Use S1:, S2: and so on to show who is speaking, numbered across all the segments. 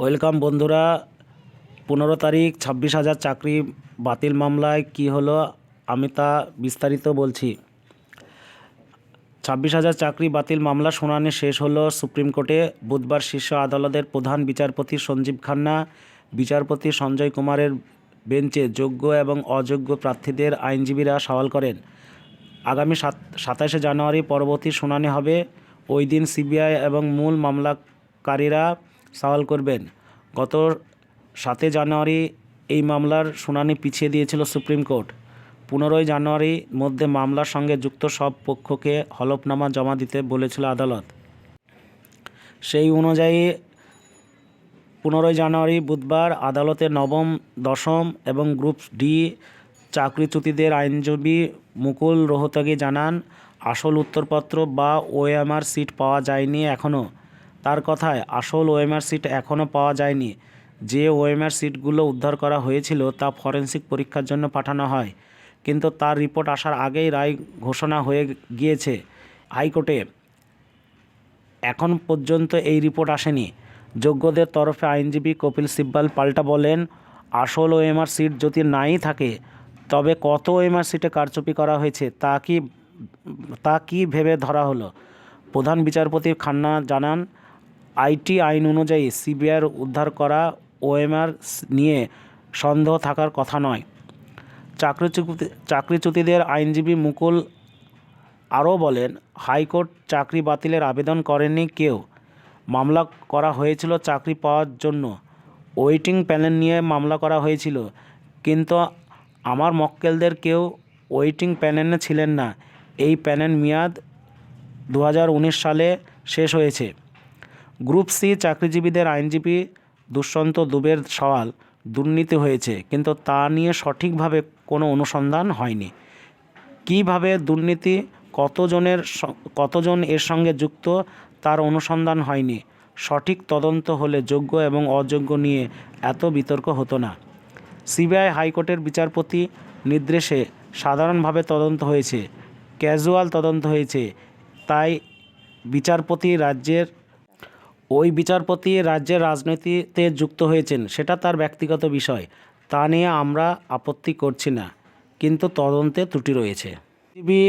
S1: Welcome বন্ধুরা, পনেরো তারিখ, ছাব্বিশ হাজার চাকরি বাতিল মামলায় কি হলো আমি তা বিস্তারিত বলছি। ছাব্বিশ হাজার চাকরি বাতিল মামলা শুনানি শেষ হলো সুপ্রিম কোর্টে। বুধবার শীর্ষ আদালতের প্রধান বিচারপতি সঞ্জীব খান্না, বিচারপতি সঞ্জয় কুমারের বেঞ্চে যোগ্য এবং অযোগ্য প্রার্থীদের আইনজীবীরা সওয়াল করেন। আগামী সাত, সাতাশে জানুয়ারি পরবর্তী শুনানি হবে। ওই দিন সিবিআই এবং মূল মামলাকারীরা সওয়াল করবেন। গত সাতই জানুয়ারি এই মামলার শুনানি পিছিয়ে দিয়েছিল সুপ্রিম কোর্ট। পনেরোই জানুয়ারির মধ্যে মামলার সঙ্গে যুক্ত সব পক্ষকে হলফনামা জমা দিতে বলেছিল আদালত। সেই অনুযায়ী পনেরোই জানুয়ারি বুধবার আদালতের নবম, দশম এবং গ্রুপ ডি চাকরিচ্যুতিদের আইনজীবী মুকুল রোহতগি জানান, আসল উত্তরপত্র বা ওএমআর সিট পাওয়া যায়নি এখনও। তার কথায় আসল ওএমআর সিট এখনও পাওয়া যায়নি। যে ওএমআর সিটগুলো উদ্ধার করা হয়েছিল তা ফরেন্সিক পরীক্ষার জন্য পাঠানো হয়। কিন্তু তার রিপোর্ট আসার আগেই রায় ঘোষণা হয়ে গিয়েছে হাইকোর্টে। এখন পর্যন্ত এই রিপোর্ট আসেনি। যোগ্যদের তরফে আইনজীবী কপিল সিব্বাল পাল্টা বলেন, আসল ওএমআর সিট যদি নাই থাকে, তবে কত ওএমআর সিটে কারচুপি করা হয়েছে তা কি তা কি ভেবে ধরা হলো? প্রধান বিচারপতি খান্না জানান আইটি আইন অনুযায়ী সিবিআইয়ের উদ্ধার করা ওএমআর নিয়ে সন্দেহ থাকার কথা নয়। চাকরিচ্যুতি, চাকরিচ্যুতিদের আইনজীবী মুকুল আরও বলেন, হাইকোর্ট চাকরি বাতিলের আবেদন করেনি কেউ। মামলা করা হয়েছিল চাকরি পাওয়ার জন্য। ওয়েটিং প্যানেল নিয়ে মামলা করা হয়েছিল, কিন্তু আমার মক্কেলদের কেউ ওয়েটিং প্যানেলে ছিলেন না। এই প্যানেল মেয়াদ দু হাজার উনিশ সালে শেষ হয়েছে। গ্রুপ সি চাকরিজীবীদের আইনজীবী দুষ্যন্ত দুবের সওয়াল দুর্নীতি হয়েছে, কিন্তু তা নিয়ে সঠিকভাবে কোনো অনুসন্ধান হয়নি। কীভাবে দুর্নীতি কতজনের কতজন এর সঙ্গে যুক্ত তার অনুসন্ধান হয়নি। সঠিক তদন্ত হলে যোগ্য এবং অযোগ্য নিয়ে এত বিতর্ক হতো না। সিবিআই হাইকোর্টের বিচারপতি নির্দেশে সাধারণভাবে তদন্ত হয়েছে, ক্যাজুয়াল তদন্ত হয়েছে, তাই বিচারপতি রাজ্যের ওই বিচারপতি রাজ্যের রাজনীতিতে যুক্ত হয়েছেন, সেটা তার ব্যক্তিগত বিষয়। তা নিয়ে আমরা আপত্তি করছি না, কিন্তু তদন্তে ত্রুটি রয়েছে। সিবি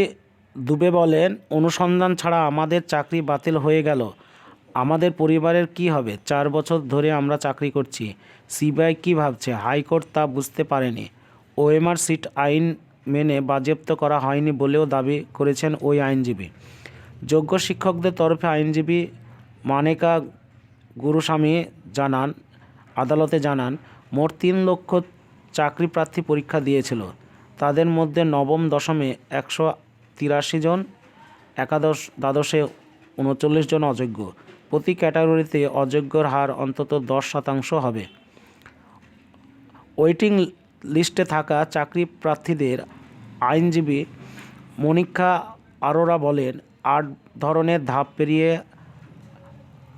S1: দুবে বলেন, অনুসন্ধান ছাড়া আমাদের চাকরি বাতিল হয়ে গেল। আমাদের পরিবারের কি হবে? চার বছর ধরে আমরা চাকরি করছি। সিবিআই কী ভাবছে? হাইকোর্ট তা বুঝতে পারেনি। ওএমআর সিট আইন মেনে বাজেয়াপ্ত করা হয়নি বলেও দাবি করেছেন ওই আইনজীবী। যোগ্য শিক্ষকদের তরফে আইনজীবী মানেকা গুরুস্বামী জানান, আদালতে জানান, মোট তিন লক্ষ চাকরি প্রার্থী পরীক্ষা দিয়েছিল। তাদের মধ্যে নবম দশমে একশো তিরাশি জন, একাদশ দ্বাদশে উনচল্লিশ জন অযোগ্য। প্রতি ক্যাটাগরিতে অযোগ্যর হার অন্তত দশ শতাংশ হবে। ওয়েটিং লিস্টে থাকা চাকরি প্রার্থীদের আইনজীবী মনিকা আরোরা বলেন, আট ধরনের ধাপ পেরিয়ে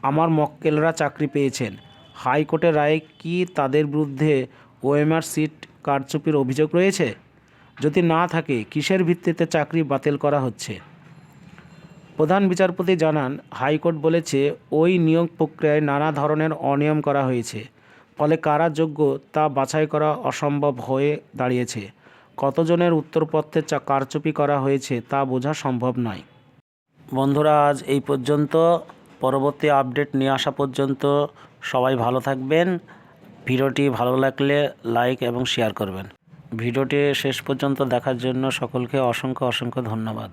S1: আমার মক্কেলরা চাকরি পেয়েছেন। হাইকোর্টের রায়ে কি তাদের বিরুদ্ধে ওএমআর সিট কারচুপির অভিযোগ রয়েছে? যদি না থাকে, কিসের ভিত্তিতে চাকরি বাতিল করা হচ্ছে? প্রধান বিচারপতি জানান, হাইকোর্ট বলেছে, ওই নিয়োগ প্রক্রিয়ায় নানা ধরনের অনিয়ম করা হয়েছে। ফলে কারা যোগ্য তা বাছাই করা অসম্ভব হয়ে দাঁড়িয়েছে। কতজনের উত্তরপত্রে কারচুপি করা হয়েছে তা বোঝা সম্ভব নয়। বন্ধুরা, আজ এই পর্যন্ত। পরবর্তী আপডেট নিয়ে আসা পর্যন্ত সবাই ভালো থাকবেন। ভিডিওটি ভালো লাগলে লাইক এবং শেয়ার করবেন। ভিডিওটি শেষ পর্যন্ত দেখার জন্য সকলকে অসংখ্য অসংখ্য ধন্যবাদ।